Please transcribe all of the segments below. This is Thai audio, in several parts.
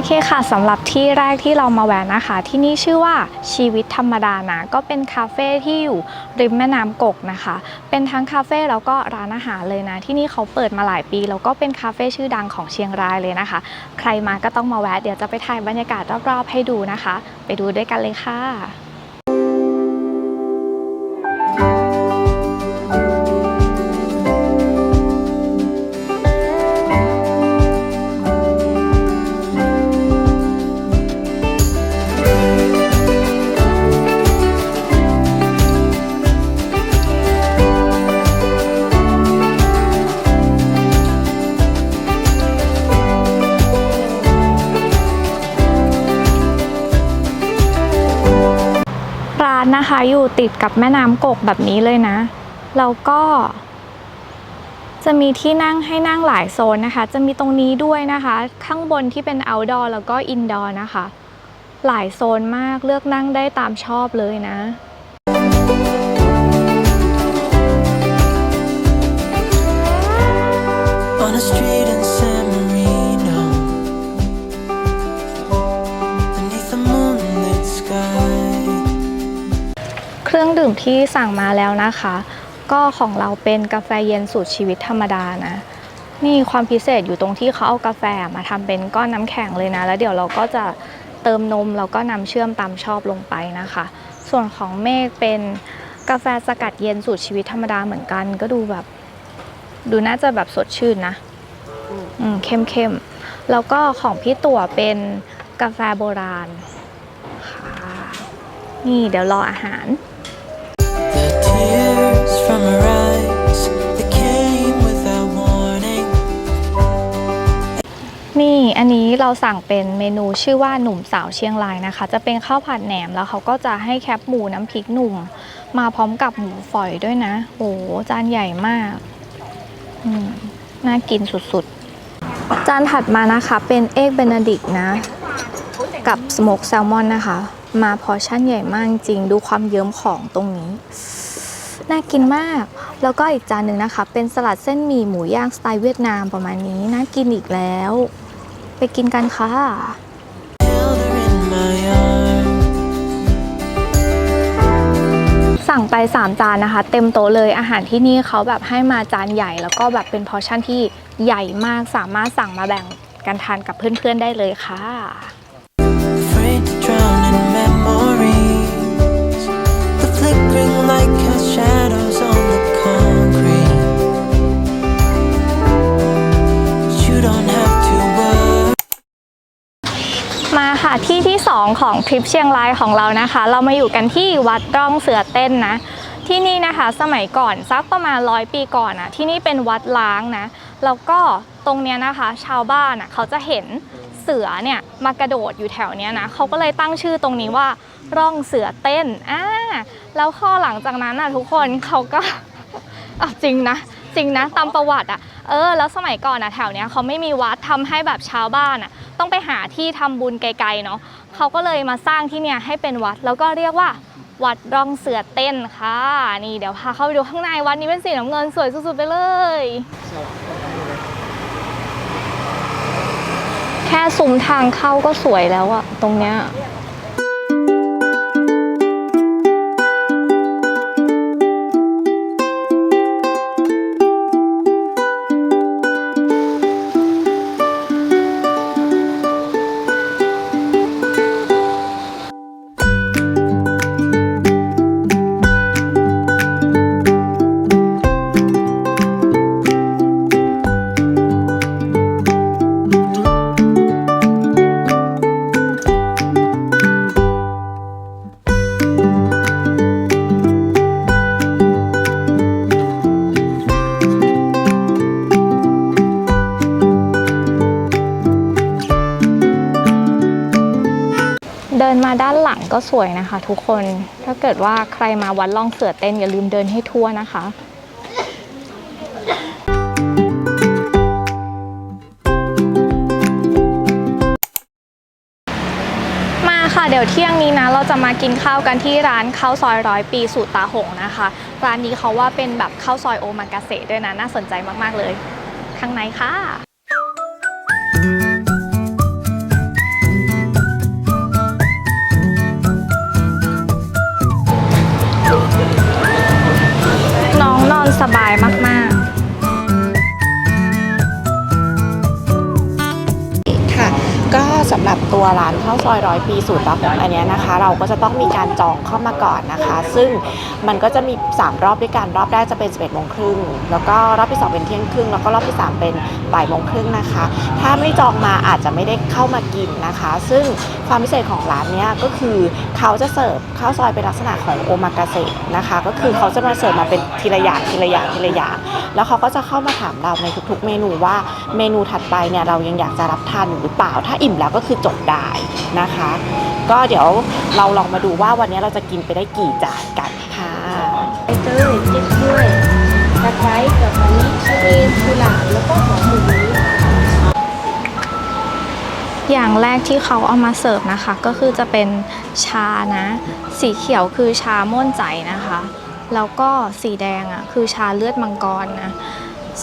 อเคค่ะสำหรับที่แรกที่เรามาแวะนะคะ ที่นี่ชื่อว่าชีวิตธรรมดานะ ก็เป็นคาเฟ่ที่อยู่ริมแม่น้ำกกนะคะ เป็นทั้งคาเฟ่แล้วก็ร้านอาหารเลยนะ ที่นี่เขาเปิดมาหลายปี แล้วก็เป็นคาเฟ่ชื่อดังของเชียงรายเลยนะคะ ใครมาก็ต้องมาแวะเดี๋ยวจะไปถ่ายบรรยากาศรอบๆให้ดูนะคะ ไปดูด้วยกันเลยค่ะ นะคะอยู่ติดกับแม่น้ำกกแบบนี้เลยนะ แล้วก็ จะมีที่นั่งให้นั่งหลายโซนนะคะ จะมีตรงนี้ด้วยนะคะ ข้างบนที่เป็น outdoor แล้วก็ indoor นะคะ หลายโซนมากเลือกนั่งได้ตามชอบเลยนะ ที่สั่งมาแล้วนะคะ ก็ของเราเป็นกาแฟเย็นสูตรชีวิตธรรมดานะ นี่ความพิเศษอยู่ตรงที่เขาเอากาแฟมาทำเป็นก้อนน้ำแข็งเลยนะ แล้วเดี๋ยวเราก็จะเติมนมแล้วก็นำเชื่อมตามชอบลงไปนะคะ ส่วนของเมฆเป็นกาแฟสกัดเย็นสูตรชีวิตธรรมดาเหมือนกัน ก็ดูแบบ ดูน่าจะแบบสดชื่นนะอืมเข้มๆแล้วก็ของพี่ตั๋วเป็นกาแฟโบราณ ค่ะ นี่เดี๋ยวรออาหาร นี่อันนี้เราสั่งเป็นเมนูชื่อว่าหนุ่มสาวเชียงรายนะคะ จะเป็นข้าวผัดแหนมแล้วเขาก็จะให้แคปหมูน้ำพริกหนุ่ม มาพร้อมกับหมูฝอยด้วยนะโอ้โหจานใหญ่มากอืมน่ากินสุดๆ จานถัดมานะคะเป็นเอกเบนดิกนะ กับสโมกแซลมอนนะคะ มาพอร์ชั่นใหญ่มากจริงดูความเยิ้มของตรงนี้ น่ากินมาก แล้วก็อีกจานหนึ่งนะคะ เป็นสลัดเส้นหมี่หมูย่างสไตล์เวียดนามประมาณนี้น่ากินอีกแล้ว ไปกินกันค่ะสั่งไป 3 จานนะคะ เต็มโต๊ะเลยอาหารที่นี่เขาแบบให้มาจานใหญ่ แล้วก็แบบเป็นพอชั่นที่ใหญ่มากสามารถสั่งมาแบ่งกันทานกับเพื่อนๆได้เลยค่ะ ค่ะที่ที่ 2 ของทริปเชียงรายของเรานะคะ เรามาอยู่กันที่วัดร่องเสือเต้นนะ ที่นี่นะคะสมัยก่อนสักประมาณร้อยปีก่อนนะที่นี่เป็นวัดล้างนะแล้วก็ตรงเนี้ยนะคะ ชาวบ้านอะเขาจะเห็นเสือเนี่ยมากระโดดอยู่แถวเนี้ยนะเขาก็เลยตั้งชื่อตรงนี้ว่าร่องเสือเต้นอ่าแล้วข้อหลังจากนั้นอะทุกคนเขาก็เอาจริงนะจริงนะตามประวัติอะเออแล้วสมัยก่อนอะแถวเนี้ยเขาไม่มีวัดทำให้แบบชาวบ้านอะ ต้องไปหาที่ทำบุญไกลๆเนาะเขาก็เลยมาสร้างที่เนี่ยให้เป็นวัด แล้วก็เรียกว่าวัดร่องเสือเต้นค่ะ นี่เดี๋ยวพาเข้าไปดูข้างในวัดนี้เป็นสีน้ำเงินสวยสุดๆไปเลย แค่ซุ้มทางเข้าก็สวยแล้วอะตรงเนี้ย สวยนะคะ ทุกคน ถ้าเกิดว่าใครมาวัดล่องเสือเต้นอย่าลืมเดินให้ทั่วนะคะมาค่ะเดี๋ยวเที่ยงนี้นะเราจะมากินข้าวกันที่ร้านข้าวซอยร้อยปีสูตรตาหงนะคะ ร้านนี้เขาว่าเป็นแบบข้าวซอยโอมากาเสะด้วยนะน่าสนใจมาก ๆ เลย ข้างในค่ะ ร้านข้าวซอยร้อยปีสูตรลับอันนี้นะคะ เราก็จะต้องมีการจองเข้ามาก่อนนะคะ ซึ่งมันก็จะมี 3 รอบด้วยกันรอบแรกจะเป็น 11โมงครึ่งแล้วก็รอบที่ 2 เป็นเที่ยงครึ่งแล้วก็รอบที่ 3 เป็นบ่ายโมงครึ่งนะคะ ถ้าไม่จองมาอาจจะไม่ได้เข้ามากินนะคะ ซึ่งความพิเศษของร้านนี้ก็คือเขาจะเสิร์ฟข้าวซอยเป็นลักษณะของโอมากาเสะนะคะ ก็คือเขาจะมาเสิร์ฟมาเป็นทีละอย่างทีละอย่างทีละอย่างแล้วเขาก็จะเข้ามาถามเราในทุกๆ เมนูว่าเมนูถัดไปเนี่ยเรายังอยากจะรับทานหรือเปล่าถ้าอิ่มแล้วก็คือจบได้นะคะ ก็เดี๋ยวเราลองมาดูว่าวันนี้เราจะกินไปได้กี่จานกันค่ะใบเตยเจ็ดถ้วยตะไคร้กับอันนี้ชะเอมกุหลาบแล้วก็หอมหมูๆอย่างแรกที่เขาเอามาเสิร์ฟนะคะ ก็คือจะเป็นชานะ สีเขียวคือชาม่วนใจนะคะ แล้วก็สีแดงอะคือชาเลือดมังกรนะ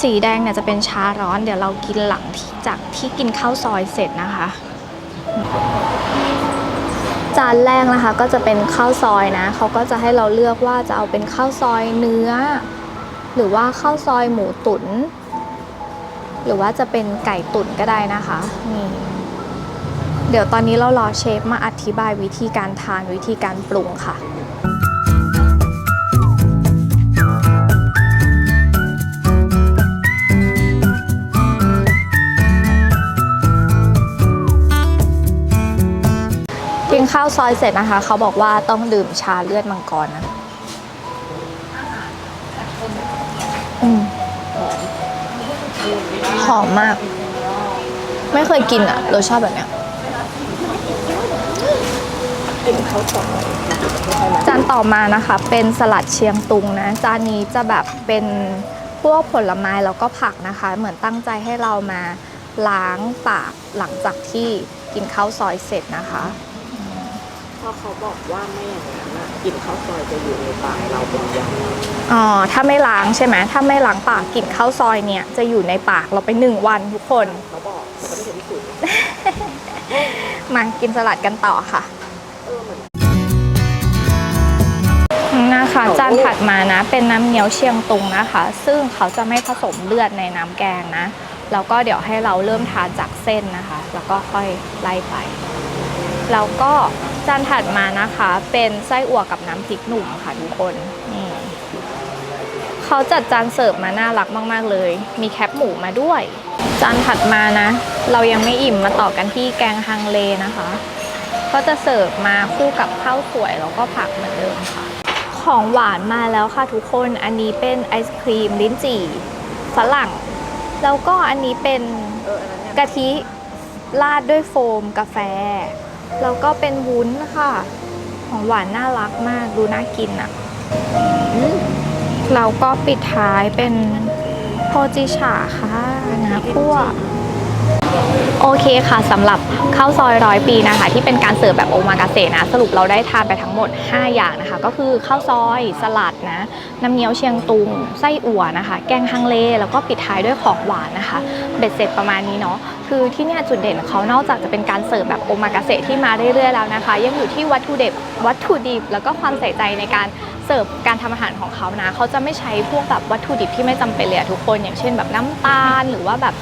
สีแดงเนี่ยจะเป็นชาร้อน เดี๋ยวเรากินหลังที่จากที่กินข้าวซอยเสร็จนะคะ จานแรกนะคะก็จะเป็นข้าวซอยนะเขาก็จะให้เราเลือกว่าจะเอาเป็นข้าวซอยเนื้อ หรือว่าข้าวซอยหมูตุน๋นหรือว่าจะเป็นไก่ตุ๋นก็ได้นะคะนี่เดี๋ยวตอนนี้เรารอเชฟมาอธิบายวิธีการทานวิธีการปรุงค่ะ นข้าวซอยเสร็จนะคะ เขาบอกว่าต้องดื่มชาเลือดมังกรนะอืมหอมมาก ไม่เคยกินอะรสชาติแบบเนี้ยจานต่อมานะคะ เป็นสลัดเชียงตุงนะ จานนี้จะแบบเป็นพวกผลไม้แล้วก็ผักนะคะ เหมือนตั้งใจให้เรามาล้างปากหลังจากที่กินข้าวซอยเสร็จนะคะ เพราะเขาบอกว่าไม่อย่างนั้นอะกลิ่นข้าวซอยจะอยู่ในปากเราเป็นยาอ๋อถ้าไม่ล้างใช่ไหมถ้าไม่ล้างปากกลิ่นข้าวซอยเนี่ยจะอยู่ในปากเราไปหนึ่งวันทุกคน เขาบอกแต่ไม่เห็นสูตรมากินสลัดกันต่อค่ะนะคะจานถัดมานะ เป็นน้ำเงี้ยวเชียงตุงนะคะ ซึ่งเขาจะไม่ผสมเลือดในน้ำแกงนะ แล้วก็เดี๋ยวให้เราเริ่มทานจากเส้นนะคะ แล้วก็ค่อยไล่ไป แล้วก็ จานถัดมานะคะ เป็นไส้อั่วกับน้ำพริกหนุ่มค่ะทุกคนนี่เขาจัดจานเสิร์ฟมาน่ารักมาก ๆ เลย มีแคปหมูมาด้วย จานถัดมานะ เรายังไม่อิ่มมาต่อกันที่แกงฮังเลนะคะ ก็จะเสิร์ฟมาคู่กับข้าวสวยแล้วก็ผักเหมือนเดิมค่ะ ของหวานมาแล้วค่ะทุกคน อันนี้เป็นไอศครีมลิ้นจี่ฝรั่ง แล้วก็อันนี้เป็นกะทิราดด้วยโฟมกาแฟ แล้วก็เป็นวุ้นค่ะ ของหวานน่ารักมากดูน่ากินอะ่ะเราก็ปิดท้ายเป็นโพจิฉาค่ะนะคั่ว โอเคค่ะสำหรับข้าวซอยร้อยปีนะคะ ที่เป็นการเสิร์ฟแบบโอมากาเสะนะ สรุปเราได้ทานไปทั้งหมด 5 อย่างนะคะ ก็คือข้าวซอยสลัดนะ น้ำเงี้ยวเชียงตุง ไส้อั่วนะคะ แกงฮังเล แล้วก็ปิดท้ายด้วยของหวานนะคะ เบ็ดเสร็จประมาณนี้เนาะคือที่เนี่ยจุดเด่นของเขานอกจากจะเป็นการเสิร์ฟแบบโอมากาเสะที่มาเรื่อยๆแล้วนะคะ ยังอยู่ที่วัตถุดิบวัตถุดิบ แล้วก็ความใส่ใจในการเสิร์ฟการทำอาหารของเขานะเขาจะไม่ใช้พวกแบบวัตถุดิบที่ไม่จำเป็นเลยทุกคน อย่างเช่นแบบน้ำตาลหรือว่าแบบ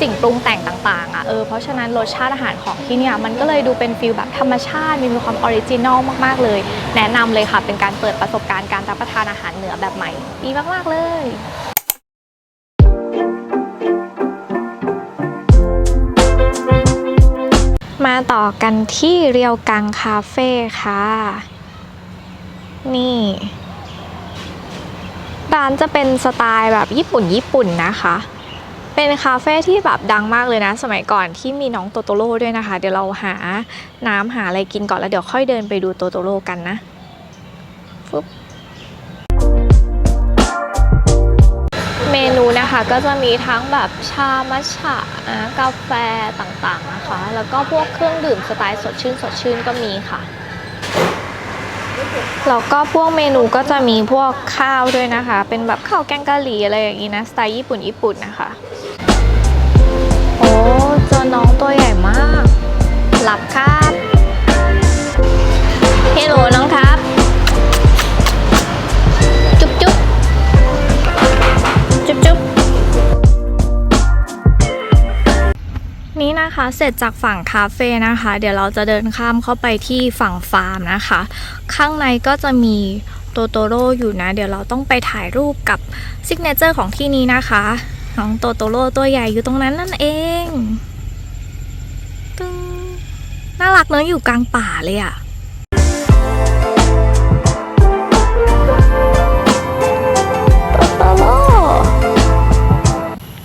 สิ่งปรุงแต่งต่างๆอะเออเพราะฉะนั้นรสชาติอาหารของที่เนี่ยมันก็เลยดูเป็นฟิลแบบธรรมชาติมีความออริจินอลมากๆเลย แนะนำเลยค่ะเป็นการเปิดประสบการณ์การรับประทานอาหารเหนือแบบใหม่ดีมากๆเลยมาต่อกันที่เรียวกังคาเฟ่ค่ะ นี่ ร้านจะเป็นสไตล์แบบญี่ปุ่นญี่ปุ่นนะคะ เป็นคาเฟ่ที่แบบดังมากเลยนะ สมัยก่อนที่มีน้องโตโตโร่ด้วยนะคะ เดี๋ยวเราหาน้ำหาอะไรกินก่อนแล้วเดี๋ยวค่อยเดินไปดูโตโตโร่กันนะฟึบเมนูนะคะก็จะมีทั้งแบบชามัชฉะกาแฟต่างๆนะคะ แล้วก็พวกเครื่องดื่มสไตล์สดชื่นสดชื่นก็มีค่ะแล้วก็พวกเมนูก็จะมีพวกข้าวด้วยนะคะ เป็นแบบข้าวแกงกะหรี่อะไรอย่างนี้นะ สไตล์ญี่ปุ่นญี่ปุ่นนะคะ เสร็จจากฝั่งคาเฟ่นะคะ เดี๋ยวเราจะเดินข้ามเข้าไปที่ฝั่งฟาร์มนะคะ ข้างในก็จะมีโตโตโร่อยู่นะ เดี๋ยวเราต้องไปถ่ายรูปกับซิกเนเจอร์ของที่นี้นะคะ น้องโตโตโร่ตัวใหญ่อยู่ตรงนั้นนั่นเองตึงน่ารักเนอะอยู่กลางป่าเลยอะโ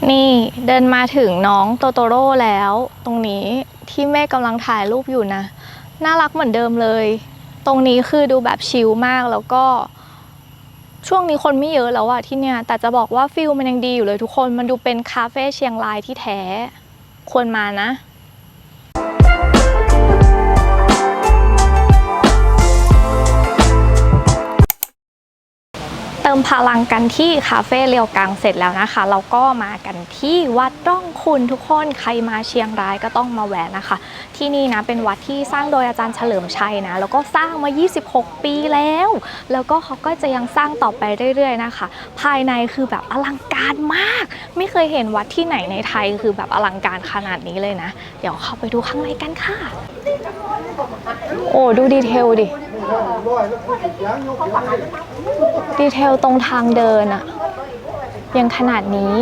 นี่เดินมาถึงน้องโตโตโร่แล้ว ตรงนี้ที่แม่กำลังถ่ายรูปอยู่นะ น่ารักเหมือนเดิมเลย ตรงนี้คือดูแบบชิลมากแล้วก็ ช่วงนี้คนไม่เยอะแล้วอะที่เนี่ย แต่จะบอกว่าฟิลมันยังดีอยู่เลยทุกคนมันดูเป็นคาเฟ่เชียงรายที่แท้ ควรมานะ เติมพลังกันที่คาเฟ่เรียวกังเสร็จแล้วนะคะ เราก็มากันที่วัดร่องคุณทุกคนใครมาเชียงรายก็ต้องมาแวะนะคะ ที่นี่นะเป็นวัดที่สร้างโดยอาจารย์เฉลิมชัยนะแล้วก็สร้างมา 26 ปีแล้ว แล้วก็เขาก็จะยังสร้างต่อไปเรื่อยๆนะคะ ภายในคือแบบอลังการมาก ไม่เคยเห็นวัดที่ไหนในไทยคือแบบอลังการขนาดนี้เลยนะ เดี๋ยวเข้าไปดูข้างในกันค่ะ โอ้ดูดีเทลดิ ดีเทลตรงทางเดินอะยังขนาดนี้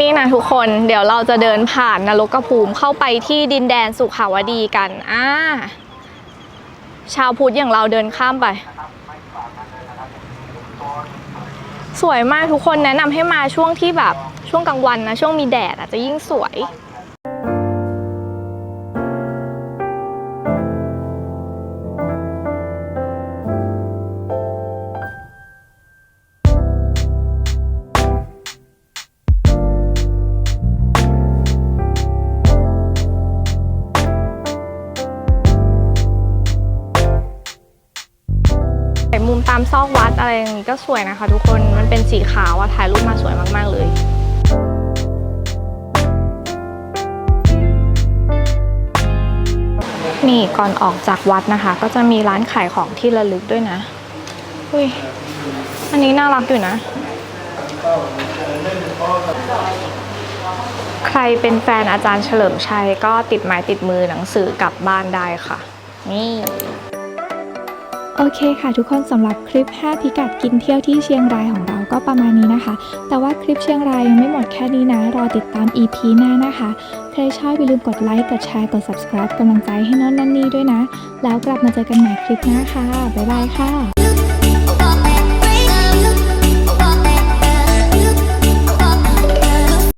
นี่นะทุกคนเดี๋ยวเราจะเดินผ่านนรกภูมิเข้าไปที่ดินแดนสุขาวดีกัน อ่า ชาวพุทธอย่างเราเดินข้ามไป สวยมากทุกคนแนะนำให้มาช่วงที่แบบช่วงกลางวันนะ ช่วงมีแดดอาจจะยิ่งสวย ถ่ายมุมตามซอกวัดอะไรอย่างนี้ก็สวยนะคะ ทุกคน มันเป็นสีขาวอะถ่ายรูปมาสวยมากๆเลยนี่ก่อนออกจากวัดนะคะ ก็จะมีร้านขายของที่ระลึกด้วยนะ อุ้ย อันนี้น่ารักอยู่นะ ใครเป็นแฟนอาจารย์เฉลิมชัยก็ติดไม้ติดมือหนังสือกลับบ้านได้ค่ะ นี่ โอเคค่ะทุกคนสำหรับคลิป 5 พิกัดกินเที่ยวที่เชียงรายของเราก็ประมาณนี้นะคะ แต่ว่าคลิปเชียงรายยังไม่หมดแค่นี้นะ รอติดตาม EP หน้านะคะ ใครชอบอย่าลืมกดไลค์ กดแชร์ กด subscribe กำลังใจให้น้องนันนี่ด้วยนะ แล้วกลับมาเจอกันใหม่คลิปหน้าค่ะ บ๊ายบายค่ะ